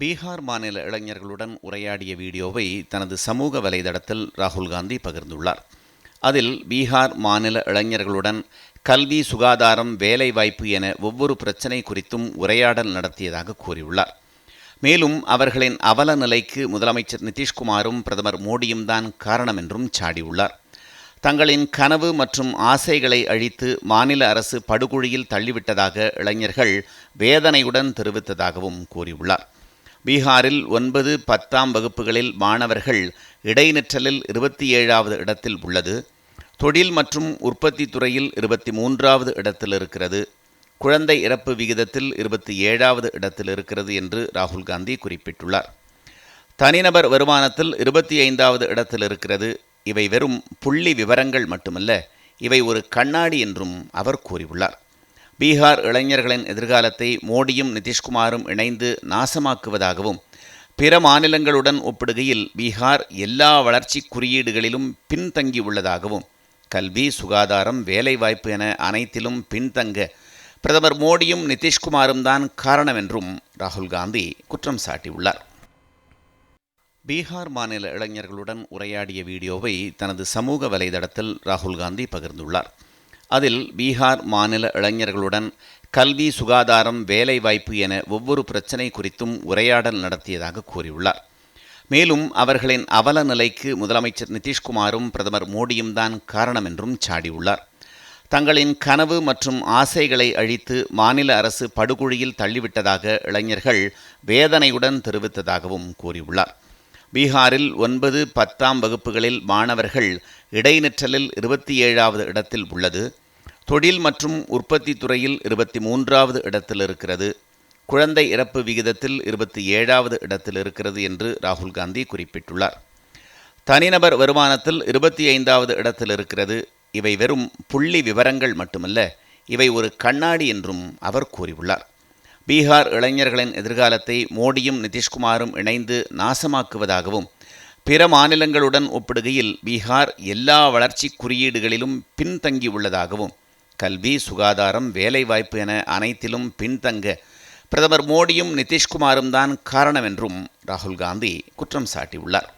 பீகார் மாநில இளைஞர்களுடன் உரையாடிய வீடியோவை தனது சமூக வலைதளத்தில் ராகுல் காந்தி பகிர்ந்துள்ளார். அதில் பீகார் மாநில இளைஞர்களுடன் கல்வி சுகாதாரம் வேலைவாய்ப்பு என ஒவ்வொரு பிரச்சினை குறித்தும் உரையாடல் நடத்தியதாக கூறியுள்ளார். மேலும் அவர்களின் அவல நிலைக்கு முதலமைச்சர் நிதிஷ்குமாரும் பிரதமர் மோடியும் தான் காரணம் என்றும் சாடியுள்ளார். தங்களின் கனவு மற்றும் ஆசைகளை அழித்து மாநில அரசு படுகொழியில் தள்ளிவிட்டதாக இளைஞர்கள் வேதனையுடன் தெரிவித்ததாகவும் கூறியுள்ளார். பீகாரில் ஒன்பது பத்தாம் வகுப்புகளில் மாணவர்கள் இடைநிற்றலில் இருபத்தி ஏழாவது இடத்தில் உள்ளது. தொழில் மற்றும் உற்பத்தி துறையில் இருபத்தி மூன்றாவது இடத்தில் இருக்கிறது. குழந்தை இறப்பு விகிதத்தில் இருபத்தி ஏழாவது இடத்தில் இருக்கிறது என்று ராகுல் காந்தி குறிப்பிட்டுள்ளார். தனிநபர் வருமானத்தில் இருபத்தி ஐந்தாவது இடத்தில் இருக்கிறது. இவை வெறும் புள்ளி விவரங்கள் மட்டுமல்ல இவை ஒரு கண்ணாடி என்றும் அவர் கூறியுள்ளார். பீகார் இளைஞர்களின் எதிர்காலத்தை மோடியும் நிதிஷ்குமாரும் இணைந்து நாசமாக்குவதாகவும் பிற மாநிலங்களுடன் ஒப்பிடுகையில் பீகார் எல்லா வளர்ச்சி குறியீடுகளிலும் பின்தங்கியுள்ளதாகவும் கல்வி சுகாதாரம் வேலைவாய்ப்பு என அனைத்திலும் பின்தங்க பிரதமர் மோடியும் நிதிஷ்குமாரும் தான் காரணம் என்றும் ராகுல் காந்தி குற்றம் சாட்டியுள்ளார். பீகார் மாநில இளைஞர்களுடன் உரையாடிய வீடியோவை தனது சமூக வலைதளத்தில் ராகுல் காந்தி பகிர்ந்துள்ளார். அதில் பீகார் மாநில இளைஞர்களுடன் கல்வி சுகாதாரம் வேலைவாய்ப்பு என ஒவ்வொரு பிரச்சினை குறித்தும் உரையாடல் நடத்தியதாக கூறியுள்ளார். மேலும் அவர்களின் அவல நிலைக்கு முதலமைச்சர் நிதிஷ்குமாரும் பிரதமர் மோடியும் தான் காரணம் என்றும் சாடியுள்ளார். தங்களின் கனவு மற்றும் ஆசைகளை அழித்து மாநில அரசு படுகொழியில் தள்ளிவிட்டதாக இளைஞர்கள் வேதனையுடன் தெரிவித்ததாகவும் கூறியுள்ளார். பீகாரில் ஒன்பது பத்தாம் வகுப்புகளில் மாணவர்கள் இடைநிற்றலில் இருபத்தி ஏழாவது இடத்தில் உள்ளது. தொழில் மற்றும் உற்பத்தி துறையில் இருபத்தி மூன்றாவது இடத்தில் இருக்கிறது. குழந்தை இறப்பு விகிதத்தில் இருபத்தி ஏழாவது இடத்தில் இருக்கிறது என்று ராகுல் காந்தி குறிப்பிட்டுள்ளார். தனிநபர் வருமானத்தில் இருபத்தி ஐந்தாவது இடத்தில் இருக்கிறது. இவை வெறும் புள்ளி விவரங்கள் மட்டுமல்ல இவை ஒரு கண்ணாடி என்றும் அவர் கூறியுள்ளார். பீகார் இளைஞர்களின் எதிர்காலத்தை மோடியும் நிதிஷ்குமாரும் இணைந்து நாசமாக்குவதாகவும் பிற மாநிலங்களுடன் ஒப்பிடுகையில் பீகார் எல்லா வளர்ச்சி குறியீடுகளிலும் பின்தங்கியுள்ளதாகவும் கல்வி சுகாதாரம் வேலைவாய்ப்பு என அனைத்திலும் பின்தங்க பிரதமர் மோடியும் நிதிஷ்குமாரும் தான் காரணம் என்றும் ராகுல் காந்தி குற்றம் சாட்டியுள்ளார்.